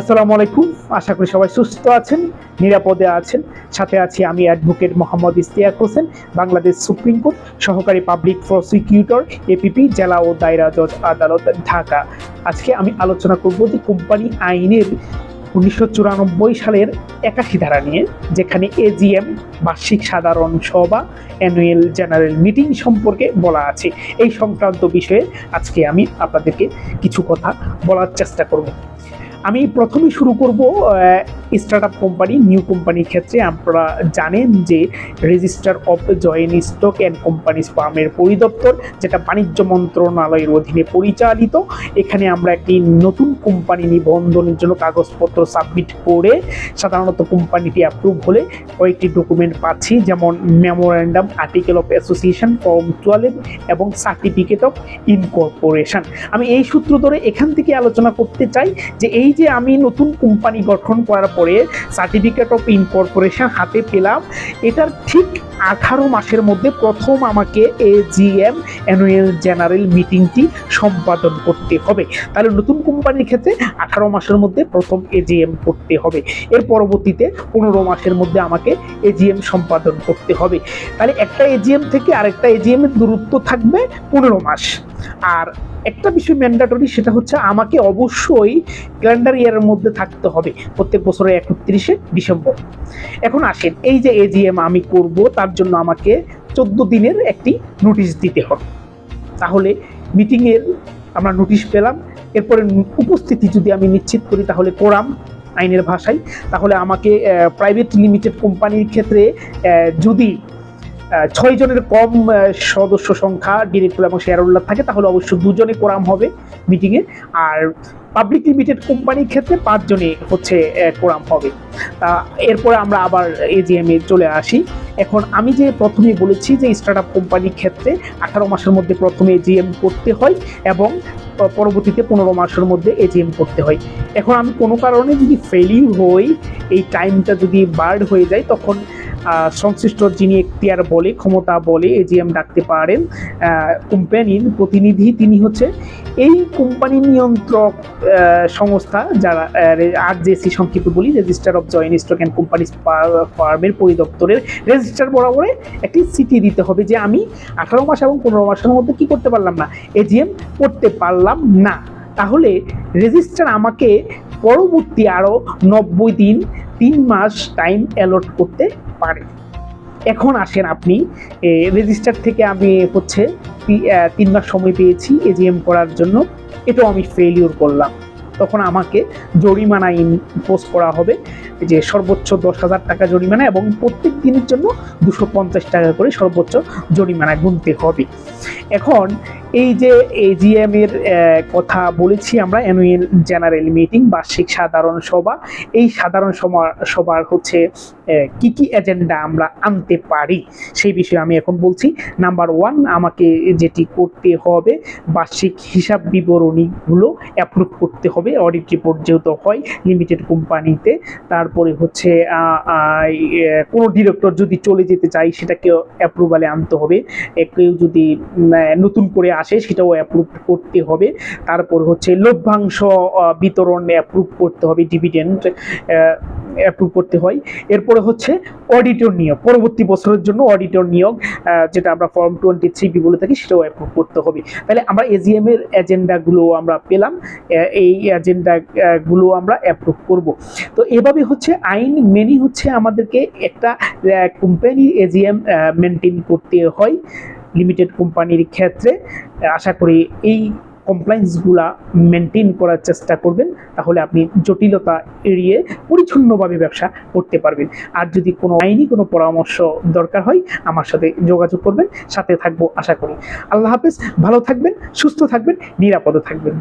আসসালামু আলাইকুম। আশা করি সবাই সুস্থ আছেন, নিরাপদে আছেন। সাথে আছি আমি advocate Mohammad Istiaq Hossain, Bangladesh supreme court সহকারী পাবলিক প্রসিকিউটর, এপিপি, জেলা ও দায়রা জজ আদালত, ঢাকা। আজকে আমি আলোচনা করব যে কোম্পানি আইনের উনিশশো চুরানব্বই সালের একাশি ধারা নিয়ে, যেখানে এজিএম বার্ষিক সাধারণ সভা, অ্যানুয়াল জেনারেল মিটিং সম্পর্কে বলা আছে। এই সংক্রান্ত বিষয়ে আজকে আমি আপনাদেরকে কিছু কথা বলার চেষ্টা করব। আমি প্রথমেই শুরু করব স্টার্ট আপ কোম্পানি নিউ কোম্পানির ক্ষেত্রে। আপনারা জানেন যে register of joint stock and companies ফার্মের পরিদপ্তর, যেটা বাণিজ্য মন্ত্রণালয়ের অধীনে পরিচালিত। এখানে আমরা একটি নতুন কোম্পানি নিবন্ধনের জন্য কাগজপত্র সাবমিট করে সাধারণত কোম্পানিটি অ্যাপ্রুভ হলে কয়েকটি ডকুমেন্ট পাচ্ছি, যেমন memorandum article of association form twelve এবং সার্টিফিকেট অফ ইনকর্পোরেশন আমি এই সূত্র ধরে এখান থেকে আলোচনা করতে চাই যে এই যে আমি নতুন কোম্পানি গঠন করার পরে সার্টিফিকেট অফ ইনকর্পোরেশন হাতে পেলাম, এটার ঠিক আঠারো মাসের মধ্যে প্রথম আমাকে এজিএম অ্যানুয়াল জেনারেল মিটিংটি সম্পাদন করতে হবে। তাহলে নতুন কোম্পানির ক্ষেত্রে আঠারো মাসের মধ্যে প্রথম এজিএম করতে হবে। এর পরবর্তীতে পনেরো মাসের মধ্যে আমাকে এজিএম সম্পাদন করতে হবে। তাহলে একটা এজিএম থেকে আরেকটা এজিএম এর দূরত্ব থাকবে পনেরো মাস। আর একটা বিষয় ম্যান্ডাটরি সেটা হচ্ছে আমাকে অবশ্যই ক্যালেন্ডার ইয়ারের মধ্যে থাকতে হবে প্রত্যেক বছরের একত্রিশে ডিসেম্বর। এখন আসেন, এই যে এজিএম আমি করব, তার জন্য আমাকে চোদ্দ দিনের একটি নোটিশ দিতে হবে। তাহলে মিটিংয়ের আমরা নোটিশ পেলাম, এরপরে উপস্থিতি যদি আমি নিশ্চিত করি, তাহলে কোরাম আইনের ভাষায়, তাহলে আমাকে প্রাইভেট লিমিটেড কোম্পানির ক্ষেত্রে যদি ছয় জনের কম সদস্য সংখ্যা ডিরেক্টর এবং শেয়ার হোল্ডার থাকে, তাহলে অবশ্য দুজনে কোরাম হবে মিটিংয়ে আর পাবলিক লিমিটেড কোম্পানির ক্ষেত্রে পাঁচজনে হচ্ছে কোরাম হবে। তা এরপরে আমরা আবার এজিএম এ চলে আসি। এখন আমি যে প্রথমে বলেছি যে স্টার্ট আপ কোম্পানির ক্ষেত্রে আঠারো মাসের মধ্যে প্রথমে এজিএম করতে হয় এবং পরবর্তীতে পনেরো মাসের মধ্যে এজিএম করতে হয়। এখন আমি কোনো কারণে যদি ফেলিউ হই, এই টাইমটা যদি বার্ড হয়ে যায়, তখন সংশ্লিষ্ট যিনি এখতিয়ার বলে, ক্ষমতা বলে এজিএম ডাকতে পারেন কোম্পানির প্রতিনিধি তিনি হচ্ছে এই কোম্পানি নিয়ন্ত্রক সংস্থা যারা আর জেসি সংক্ষেপে বলি register of joint stock and companies ফার্মের পরিদপ্তরের রেজিস্টার বরাবরে একটি সিটি দিতে হবে যে আমি আঠারো মাস এবং পনেরো মাসের মধ্যে কি করতে পারলাম না, এজিএম করতে পারলাম না। তাহলে রেজিস্টার আমাকে পরবর্তী আরও নব্বই দিন, তিন মাস টাইম অ্যালট করতে পারে। এখন আসেন আপনি রেজিস্টার থেকে আমি হচ্ছে তিন মাস সময় পেয়েছি এজিএম করার জন্য, এটাও আমি ফেলিওর করলাম। তখন আমাকে জরিমানা ইম্পোজ করা হবে, যে সর্বোচ্চ দশ হাজার টাকা জরিমানা এবং প্রত্যেক দিনের জন্য দুশো পঞ্চাশ টাকা করে সর্বোচ্চ জরিমানা গুনতে হবে। এখন এই যে এজিএম এর কথা বলেছি আমরা অ্যানুয়াল জেনারেল মিটিং বার্ষিক সাধারণ সভা। এই সাধারণ সভা- সভার হচ্ছে কি কি এজেন্ডা আমরা আনতে পারি? সেই বিষয়ে আমি এখন বলছি। নাম্বার ওয়ান আমাকে যেটি করতে হবে, বার্ষিক হিসাব বিবরণীগুলো অ্যাপ্রুভ করতে হবে। অডিট রিপোর্ট যেহেতু হয় লিমিটেড কোম্পানিতে তারপরে হচ্ছে কোনো ডিরেক্টর যদি চলে যেতে চাই সেটাকে অ্যাপ্রুভালে আনতে হবে। কেউ যদি নতুন করে আসে, সেটাও অ্যাপ্রুভ করতে হবে। তারপর হচ্ছে লভ্যাংশ বিতরণ অ্যাপ্রুভ করতে হবে ডিভিডেন্ড অ্যাপ্রুভ করতে হয়। এরপরে হচ্ছে অডিটর নিয়োগ। পরবর্তী বছরের জন্য অডিটর নিয়োগ যেটা আমরা ফর্ম টোয়েন্টি থ্রি বি বলে থাকি, সেটাও অ্যাপ্রুভ করতে হবে। তাহলে আমরা এজিএম এর এজেন্ডাগুলো আমরা পেলাম এই এজেন্ডা গুলো আমরা অ্যাপ্রুভ করব। তো এভাবে হচ্ছে আইন মেনে হচ্ছে আমাদেরকে একটা কোম্পানি এজিএম মেনটেন করতে হয় লিমিটেড কোম্পানির ক্ষেত্রে। আশা করি এই কমপ্লায়েন্সগুলা মেনটেন করার চেষ্টা করবেন, তাহলে আপনি জটিলতা এড়িয়ে পরিচ্ছন্নভাবে ব্যবসা করতে পারবেন। আর যদি কোনো আইনি কোনো পরামর্শ দরকার হয়, আমার সাথে যোগাযোগ করবেন, সাথে থাকব আশা করি। আল্লাহ হাফেজ, ভালো থাকবেন, সুস্থ থাকবেন, নিরাপদে থাকবেন।